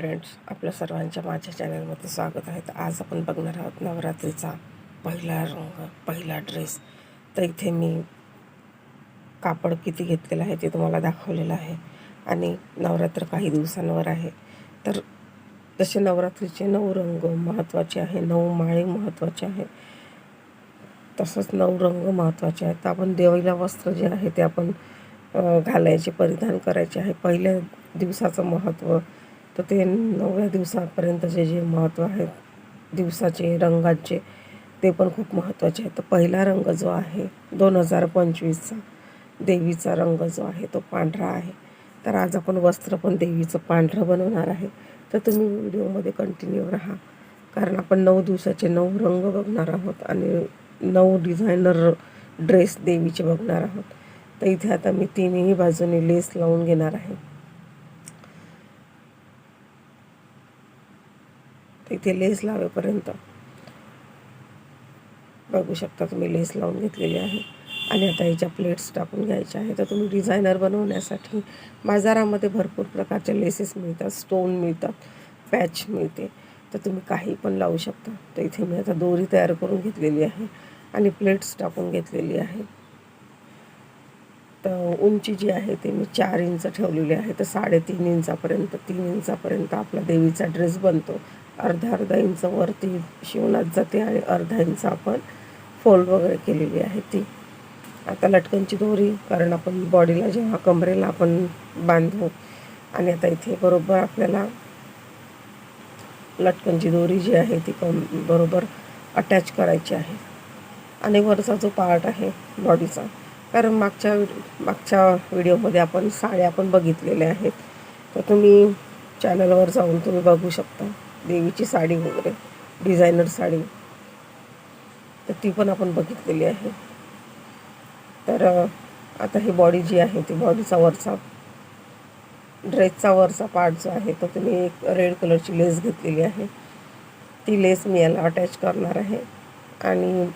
Friends आपल्या सर्वांच्या माझ्या चॅनलमध्ये स्वागत आहे. तर आज आपण बघणार आहोत नवरात्रीचा पहिला रंग पहिला ड्रेस तर इथे मी कापड किती घेतलेलं आहे ते तुम्हाला दाखवलेलं आहे. आणि नवरात्र काही दिवसांवर आहे. तर जसे नवरात्रीचे नऊ रंग महत्त्वाचे आहे नऊ माळे महत्त्वाचे आहे तसंच नऊ रंग महत्त्वाचे आहेत. तर आपण देवीला वस्त्र जे आहे ते आपण घालायचे परिधान करायचे आहे. पहिल्या दिवसाचं महत्त्व तर ते नवव्या दिवसापर्यंतचे जे महत्त्व आहे दिवसाचे रंगाचे ते पण खूप महत्त्वाचे आहे तर पहिला रंग जो आहे दोन हजार पंचवीसचा देवीचा रंग जो आहे तो पांढरा आहे. तर आज आपण वस्त्र पण देवीचं पांढरं बनवणार आहे. तर तुम्ही व्हिडिओमध्ये कंटिन्यू राहा. कारण आपण नऊ दिवसाचे नऊ रंग बघणार आहोत आणि नऊ डिझायनर ड्रेस देवीचे बघणार आहोत. तर इथे आता मी तीनही बाजूने लेस लावून घेणार आहे. इथे लेस लावेपर्यंत. बघू शकता तुम्ही लेस लावून घेतलेली आहे. आणि आता ह्याच्या प्लेट्स टाकून घ्यायच्या आहे तर तुम्ही डिझायनर बनवण्यासाठी बाजारामध्ये भरपूर प्रकारचे लेसेस मिळतात. स्टोन मिळतात. पॅच मिळते. तर तुम्ही काही पण लावू शकता. तर इथे मी आता दोरी तयार करून घेतलेली आहे. आणि प्लेट्स टाकून घेतलेली आहे. तर उंची जी आहे ते मी चार इंच ठेवलेली आहे. तर साडेतीन इंचापर्यंत तीन इंचापर्यंत आपला देवीचा ड्रेस बनतो. अर्धा अर्धा इंच वरती शिवणात जाते आणि अर्धा इंच आपण फोल्ड वगैरे केलेली आहे ती. आता लटकनची दोरी कारण आपण बॉडीला जेव्हा कमरेला आपण बांधू आणि आता इथे बरोबर आपल्याला लटकनची दोरी जी आहे ती कम बरोबर अटॅच करायची आहे. आणि वरचा जो पार्ट आहे बॉडीचा कारण मागच्या मागच्या व्हिडिओमध्ये आपण साड्या आपण बघितलेल्या आहेत. तर तुम्ही चॅनलवर जाऊन तुम्ही बघू शकता. देवीची साडी वगैरे डिझायनर साडी. तर ती पण आपण बघितलेली आहे. तर आता ही बॉडी जी आहे ती बॉडीचा वरचा ड्रेसचा वरचा पार्ट जो आहे तो तुम्ही एक रेड कलरची लेस घेतलेली आहे. ती लेस मी याला अटॅच करणार आहे. आणि